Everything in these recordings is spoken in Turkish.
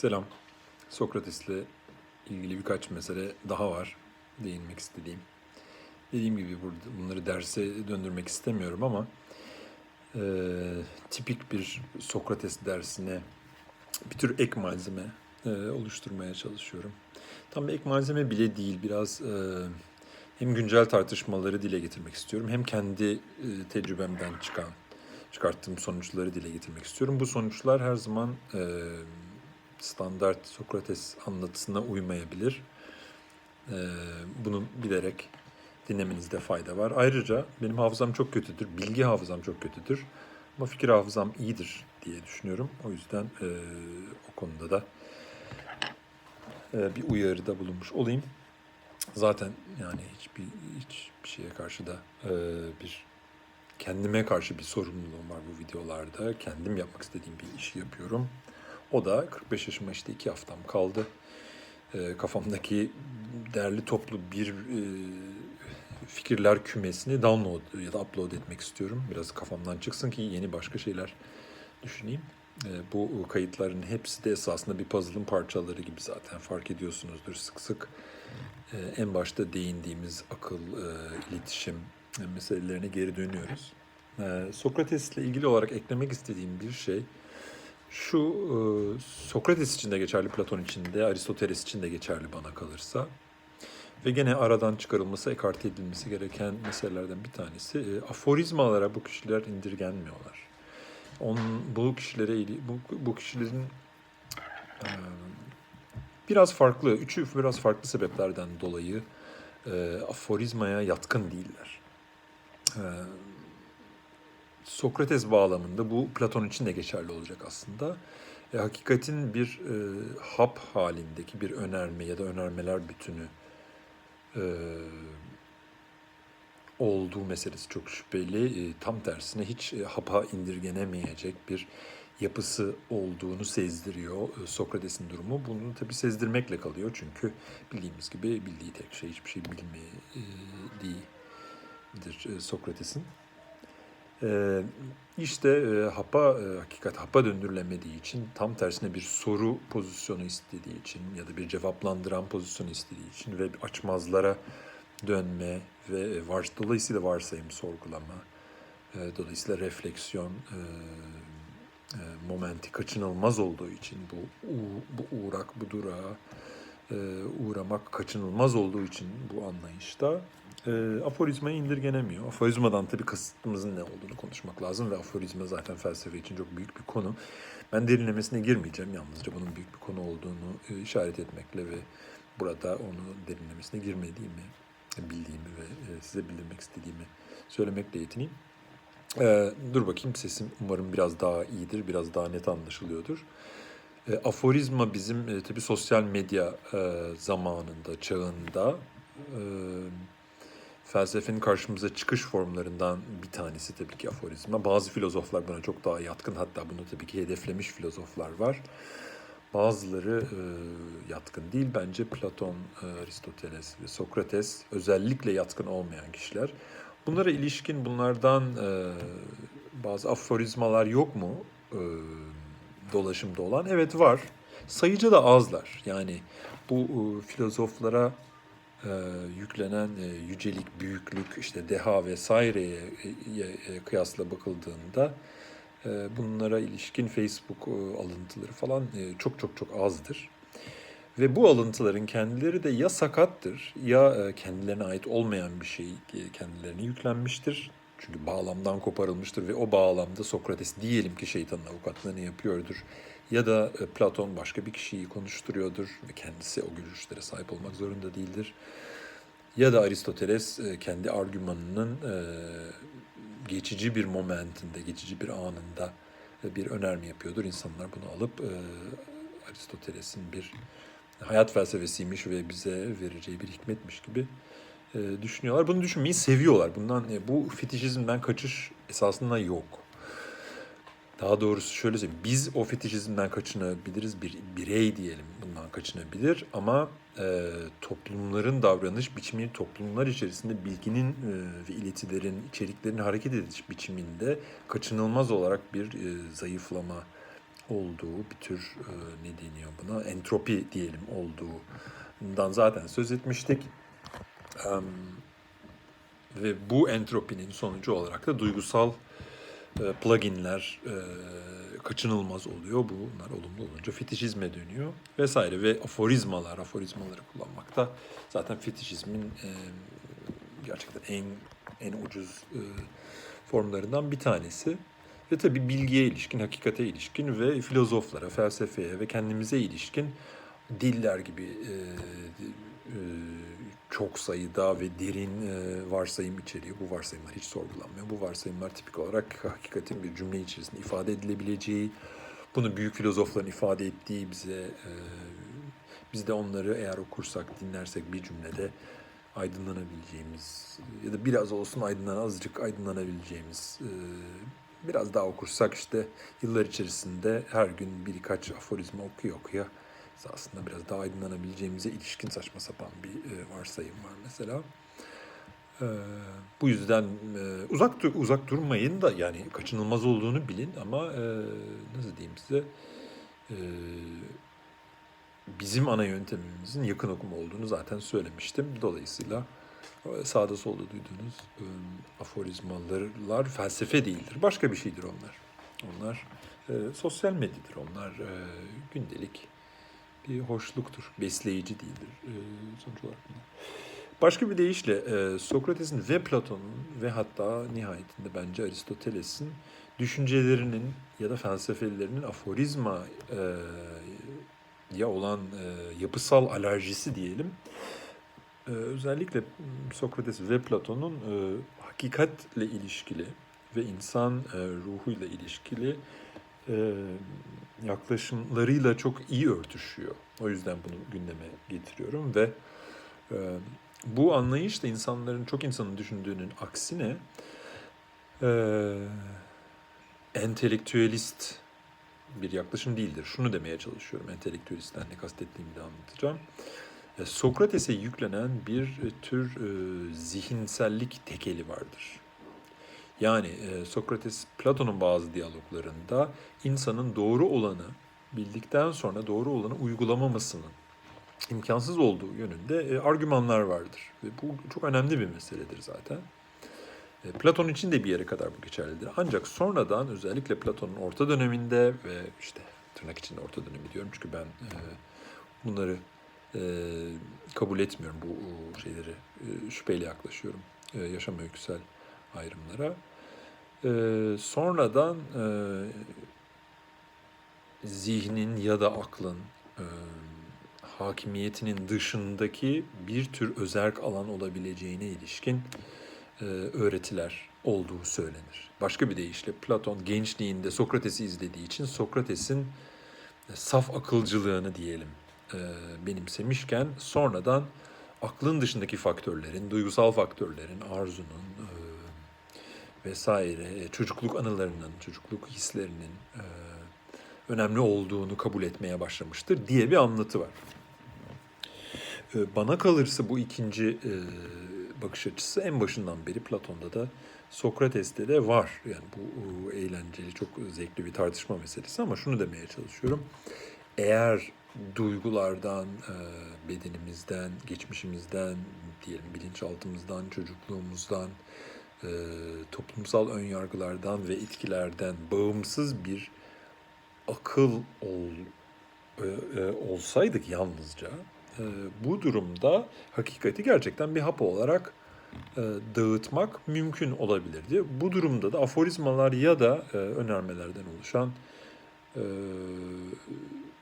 Selam. Sokrates'le ilgili birkaç mesele daha var değinmek istediğim. Dediğim gibi bunları derse döndürmek istemiyorum ama e, tipik bir Sokrates dersine bir tür ek malzeme e, oluşturmaya çalışıyorum. Tam bir ek malzeme bile değil, biraz e, hem güncel tartışmaları dile getirmek istiyorum hem kendi e, tecrübemden çıkan çıkarttığım sonuçları dile getirmek istiyorum. Bu sonuçlar her zaman e, standart Sokrates anlatısına uymayabilir. E, bunu bilerek dinlemenizde fayda var. Ayrıca benim hafızam çok kötüdür, bilgi hafızam çok kötüdür. Ama fikir hafızam iyidir diye düşünüyorum. O yüzden e, o konuda da e, bir uyarıda bulunmuş olayım. Zaten yani hiçbir hiçbir şeye karşı da e, bir kendime karşı bir sorumluluğum var bu videolarda. Kendim yapmak istediğim bir işi yapıyorum. O da 45 yaşıma işte iki haftam kaldı. E, kafamdaki değerli toplu bir e, fikirler kümesini download ya da upload etmek istiyorum. Biraz kafamdan çıksın ki yeni başka şeyler düşüneyim. E, bu kayıtların hepsi de esasında bir puzzle'ın parçaları gibi zaten fark ediyorsunuzdur sık sık. E, en başta değindiğimiz akıl, e, iletişim e, meselelerine geri dönüyoruz. E, Sokrates'le ilgili olarak eklemek istediğim bir şey şu e, Sokrates için de geçerli, Platon için de, Aristoteles için de geçerli bana kalırsa. Ve gene aradan çıkarılması, ekarte edilmesi gereken meselelerden bir tanesi. E, aforizmalara bu kişiler indirgenmiyorlar. Onun, bu kişilere bu, bu kişilerin e, biraz farklı, üçü biraz farklı sebeplerden dolayı e, aforizmaya yatkın değiller. E, Sokrates bağlamında bu Platon için de geçerli olacak aslında. E, hakikatin bir e, hap halindeki bir önerme ya da önermeler bütünü e, olduğu meselesi çok şüpheli. E, tam tersine hiç e, hapa indirgenemeyecek bir yapısı olduğunu sezdiriyor e, Sokrates'in durumu. Bunu tabii sezdirmekle kalıyor çünkü bildiğimiz gibi bildiği tek şey hiçbir şey bilmediğidir e, Sokrates'in. Ee, işte e, hapa e, hakikat hapa döndürülemediği için tam tersine bir soru pozisyonu istediği için ya da bir cevaplandıran pozisyonu istediği için ve açmazlara dönme ve e, var, dolayısıyla varsayım sorgulama, e, dolayısıyla refleksiyon e, e, momenti kaçınılmaz olduğu için bu bu uğrak bu durağa e, uğramak kaçınılmaz olduğu için bu anlayışta e, aforizmaya indirgenemiyor. Aforizmadan tabii kasıtımızın ne olduğunu konuşmak lazım ve aforizma zaten felsefe için çok büyük bir konu. Ben derinlemesine girmeyeceğim. Yalnızca bunun büyük bir konu olduğunu e, işaret etmekle ve burada onu derinlemesine girmediğimi, bildiğimi ve e, size bildirmek istediğimi söylemekle yetineyim. E, dur bakayım sesim umarım biraz daha iyidir, biraz daha net anlaşılıyordur. E, aforizma bizim e, tabii sosyal medya e, zamanında, çağında e, felsefenin karşımıza çıkış formlarından bir tanesi tabii ki aforizma. Bazı filozoflar buna çok daha yatkın hatta bunu tabii ki hedeflemiş filozoflar var. Bazıları e, yatkın değil bence Platon, e, Aristoteles ve Sokrates özellikle yatkın olmayan kişiler. Bunlara ilişkin bunlardan e, bazı aforizmalar yok mu e, dolaşımda olan? Evet var. Sayıca da azlar. Yani bu e, filozoflara e, yüklenen e, yücelik, büyüklük, işte deha vesaireye e, e, kıyasla bakıldığında e, bunlara ilişkin Facebook e, alıntıları falan e, çok çok çok azdır. Ve bu alıntıların kendileri de ya sakattır ya e, kendilerine ait olmayan bir şey e, kendilerine yüklenmiştir. Çünkü bağlamdan koparılmıştır ve o bağlamda Sokrates diyelim ki şeytanın avukatlığını yapıyordur. Ya da e, Platon başka bir kişiyi konuşturuyordur ve kendisi o görüşlere sahip olmak zorunda değildir. Ya da Aristoteles e, kendi argümanının e, geçici bir momentinde, geçici bir anında bir önerme yapıyordur. İnsanlar bunu alıp Aristoteles'in bir hayat felsefesiymiş ve bize vereceği bir hikmetmiş gibi e, düşünüyorlar. Bunu düşünmeyi seviyorlar. Bundan e, bu fetişizmden kaçış esasında yok. Daha doğrusu şöyle söyleyeyim. Biz o fetişizmden kaçınabiliriz. Bir birey diyelim bundan kaçınabilir. Ama e, toplumların davranış biçimi, toplumlar içerisinde bilginin e, ve iletilerin, içeriklerin hareket ediş biçiminde kaçınılmaz olarak bir e, zayıflama olduğu bir tür e, ne deniyor buna entropi diyelim olduğundan zaten söz etmiştik. Ve bu entropinin sonucu olarak da duygusal e, pluginler e, kaçınılmaz oluyor. Bunlar olumlu olunca fetişizme dönüyor vesaire ve aforizmalar, aforizmaları kullanmak da zaten fetişizmin e, gerçekten en en ucuz formlarından bir tanesi. Ve tabii bilgiye ilişkin, hakikate ilişkin ve filozoflara, felsefeye ve kendimize ilişkin diller gibi e, e, çok sayıda ve derin e, varsayım içeriyor. Bu varsayımlar hiç sorgulanmıyor. Bu varsayımlar tipik olarak hakikatin bir cümle içerisinde ifade edilebileceği, bunu büyük filozofların ifade ettiği bize, e, biz de onları eğer okursak, dinlersek bir cümlede aydınlanabileceğimiz ya da biraz olsun aydınlan azıcık aydınlanabileceğimiz e, biraz daha okursak işte yıllar içerisinde her gün birkaç aforizma okuya okuya aslında biraz daha aydınlanabileceğimize ilişkin saçma sapan bir e, varsayım var mesela. E, bu yüzden e, uzak dur, uzak durmayın da yani kaçınılmaz olduğunu bilin ama e, nasıl diyeyim size e, bizim ana yöntemimizin yakın okuma olduğunu zaten söylemiştim. Dolayısıyla e, sağda solda duyduğunuz e, aforizmalar felsefe değildir. Başka bir şeydir onlar. Onlar e, sosyal medyadır. Onlar e, gündelik bir hoşluktur. Besleyici değildir e, sonuç olarak bunlar. Başka bir deyişle e, Sokrates'in ve Platon'un ve hatta nihayetinde bence Aristoteles'in düşüncelerinin ya da felsefelerinin aforizma e, ya olan e, yapısal alerjisi diyelim. Özellikle Sokrates ve Platon'un hakikatle ilişkili ve insan ruhuyla ilişkili yaklaşımlarıyla çok iyi örtüşüyor. O yüzden bunu gündeme getiriyorum ve e, bu anlayış da insanların çok insanın düşündüğünün aksine e, entelektüelist bir yaklaşım değildir. Şunu demeye çalışıyorum. Entelektüelistten ne kastettiğimi de anlatacağım. E, Sokrates'e yüklenen bir e, tür e, zihinsellik tekeli vardır. Yani e, Sokrates Platon'un bazı diyaloglarında insanın doğru olanı bildikten sonra doğru olanı uygulamamasının imkansız olduğu yönünde e, argümanlar vardır. Ve bu çok önemli bir meseledir zaten. E, Platon için de bir yere kadar bu geçerlidir. Ancak sonradan özellikle Platon'un orta döneminde ve işte tırnak içinde orta dönemi diyorum çünkü ben e, bunları e, kabul etmiyorum bu şeyleri e, şüpheyle yaklaşıyorum e, yaşam öyküsel ayrımlara. E, sonradan e, zihnin ya da aklın e, hakimiyetinin dışındaki bir tür özerk alan olabileceğine ilişkin e, öğretiler olduğu söylenir. Başka bir deyişle Platon gençliğinde Sokrates'i izlediği için Sokrates'in e, saf akılcılığını diyelim e, benimsemişken sonradan aklın dışındaki faktörlerin, duygusal faktörlerin, arzunun vesaire, çocukluk anılarının, çocukluk hislerinin önemli olduğunu kabul etmeye başlamıştır diye bir anlatı var. Bana kalırsa bu ikinci bakış açısı en başından beri Platon'da da Sokrates'te de var. Yani bu eğlenceli, çok zevkli bir tartışma meselesi ama şunu demeye çalışıyorum. Eğer duygulardan, bedenimizden, geçmişimizden, diyelim bilinçaltımızdan, çocukluğumuzdan, toplumsal önyargılardan ve etkilerden bağımsız bir akıl ol, olsaydık yalnızca, bu durumda hakikati gerçekten bir hap olarak dağıtmak mümkün olabilirdi. Bu durumda da aforizmalar ya da önermelerden oluşan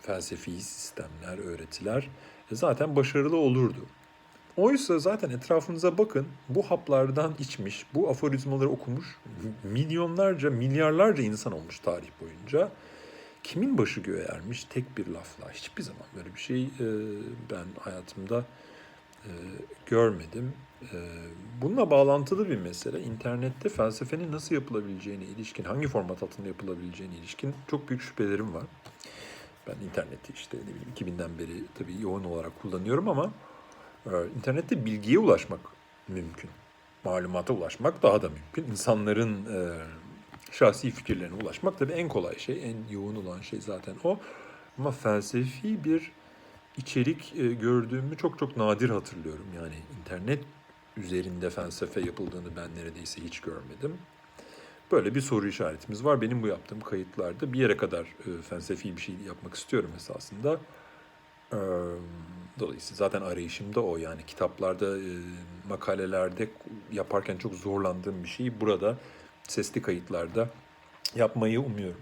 felsefi sistemler, öğretiler zaten başarılı olurdu. Oysa zaten etrafınıza bakın bu haplardan içmiş, bu aforizmaları okumuş milyonlarca, milyarlarca insan olmuş tarih boyunca. Kimin başı göğe ermiş tek bir lafla? Hiçbir zaman böyle bir şey e, ben hayatımda e, görmedim. E, bununla bağlantılı bir mesele. İnternette felsefenin nasıl yapılabileceğine ilişkin, hangi format altında yapılabileceğine ilişkin çok büyük şüphelerim var. Ben interneti işte ne bileyim 2000'den beri tabii yoğun olarak kullanıyorum ama internette bilgiye ulaşmak mümkün. Malumata ulaşmak daha da mümkün. İnsanların e, şahsi fikirlerine ulaşmak tabii en kolay şey, en yoğun olan şey zaten o. Ama felsefi bir içerik e, gördüğümü çok çok nadir hatırlıyorum. Yani internet üzerinde felsefe yapıldığını ben neredeyse hiç görmedim. Böyle bir soru işaretimiz var. Benim bu yaptığım kayıtlarda bir yere kadar e, felsefi bir şey yapmak istiyorum esasında. Eee, Dolayısıyla zaten arayışım da o. Yani kitaplarda, e, makalelerde yaparken çok zorlandığım bir şeyi burada sesli kayıtlarda yapmayı umuyorum.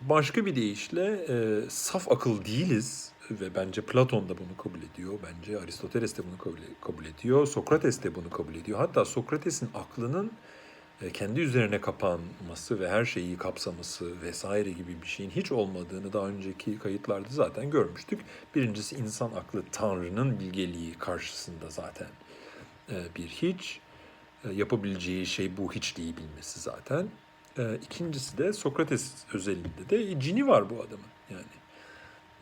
Başka bir deyişle e, saf akıl değiliz ve bence Platon da bunu kabul ediyor. Bence Aristoteles de bunu kabul, kabul ediyor. Sokrates de bunu kabul ediyor. Hatta Sokrates'in aklının kendi üzerine kapanması ve her şeyi kapsaması vesaire gibi bir şeyin hiç olmadığını daha önceki kayıtlarda zaten görmüştük. Birincisi insan aklı Tanrı'nın bilgeliği karşısında zaten e, bir hiç. E, Yapabileceği şey bu hiçliği bilmesi zaten. E, İkincisi de Sokrates özelinde de cini var bu adamın yani.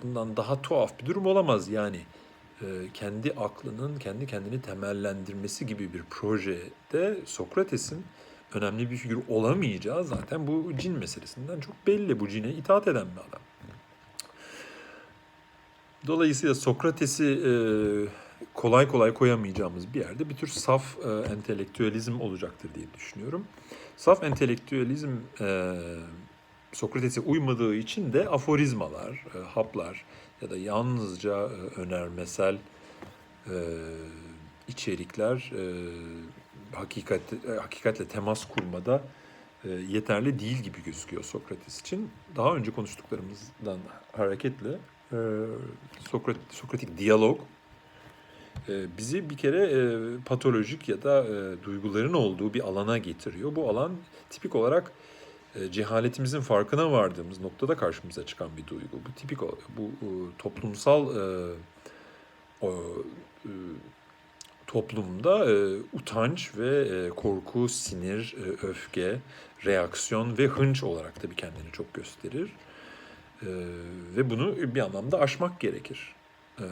Bundan daha tuhaf bir durum olamaz yani. E, Kendi aklının kendi kendini temellendirmesi gibi bir projede Sokrates'in önemli bir figür olamayacağı zaten bu cin meselesinden çok belli. Bu cine itaat eden bir adam. Dolayısıyla Sokrates'i e, kolay kolay koyamayacağımız bir yerde bir tür saf e, entelektüelizm olacaktır diye düşünüyorum. Saf entelektüelizm e, Sokrates'e uymadığı için de aforizmalar, e, haplar ya da yalnızca e, önermesel e, içerikler e, hakikat e, hakikatle temas kurmada e, yeterli değil gibi gözüküyor Sokrates için. Daha önce konuştuklarımızdan hareketle e, Sokrat, Sokratik diyalog e, bizi bir kere e, patolojik ya da e, duyguların olduğu bir alana getiriyor. Bu alan tipik olarak e, cehaletimizin farkına vardığımız noktada karşımıza çıkan bir duygu. Bu tipik bu e, toplumsal e, o, e, toplumda e, utanç ve e, korku, sinir, e, öfke, reaksiyon ve hınç olarak da bir kendini çok gösterir. E, ve bunu bir anlamda aşmak gerekir. E,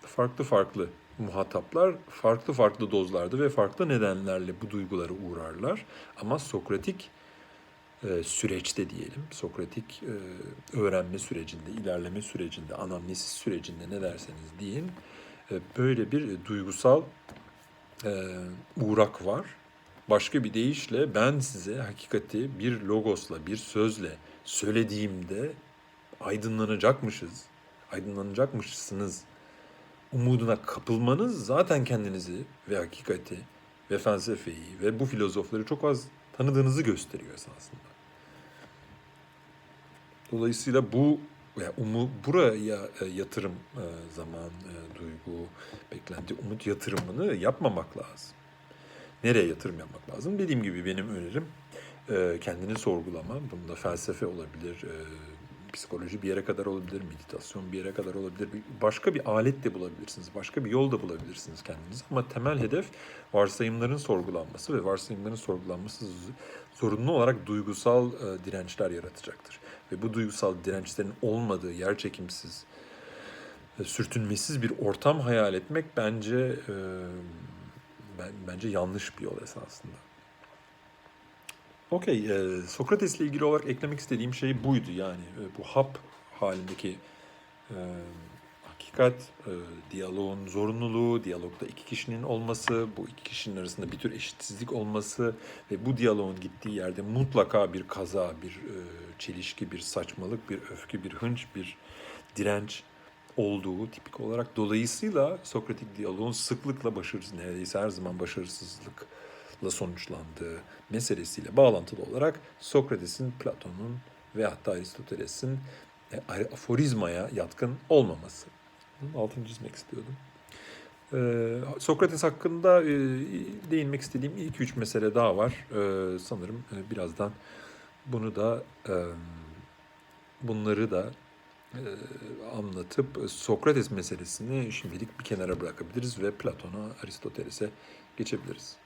farklı farklı muhataplar farklı farklı dozlarda ve farklı nedenlerle bu duygulara uğrarlar. Ama Sokratik e, süreçte diyelim, Sokratik e, öğrenme sürecinde, ilerleme sürecinde, anamnesis sürecinde ne derseniz deyin, e, böyle bir duygusal e, uğrak var. Başka bir deyişle ben size hakikati bir logosla, bir sözle söylediğimde aydınlanacakmışız, aydınlanacakmışsınız umuduna kapılmanız zaten kendinizi ve hakikati ve felsefeyi ve bu filozofları çok az tanıdığınızı gösteriyor esasında. Dolayısıyla bu ya umu buraya e, yatırım e, zaman, e, duygu, beklenti, umut yatırımını yapmamak lazım. Nereye yatırım yapmak lazım? Dediğim gibi benim önerim kendini sorgulama. Bunda felsefe olabilir, psikoloji bir yere kadar olabilir, meditasyon bir yere kadar olabilir. Başka bir alet de bulabilirsiniz, başka bir yol da bulabilirsiniz kendiniz. Ama temel hedef varsayımların sorgulanması ve varsayımların sorgulanması zorunlu olarak duygusal dirençler yaratacaktır. Ve bu duygusal dirençlerin olmadığı yerçekimsiz, e, sürtünmesiz bir ortam hayal etmek bence e, ben, bence yanlış bir yol esasında. Okey, e, Sokrates'le ilgili olarak eklemek istediğim şey buydu yani e, bu hap halindeki e, hakikat, e, diyaloğun zorunluluğu, diyalogda iki kişinin olması, bu iki kişinin arasında bir tür eşitsizlik olması ve bu diyaloğun gittiği yerde mutlaka bir kaza, bir e, çelişki, bir saçmalık, bir öfke, bir hınç, bir direnç olduğu tipik olarak. Dolayısıyla Sokratik diyaloğun sıklıkla başarısız, neredeyse her zaman başarısızlıkla sonuçlandığı meselesiyle bağlantılı olarak Sokrates'in, Platon'un ve hatta Aristoteles'in e, aforizmaya yatkın olmaması. Bunun altını çizmek istiyordum. Ee, Sokrates hakkında e, değinmek istediğim ilk üç mesele daha var. Ee, sanırım e, birazdan bunu da e, bunları da e, anlatıp Sokrates meselesini şimdilik bir kenara bırakabiliriz ve Platon'a, Aristoteles'e geçebiliriz.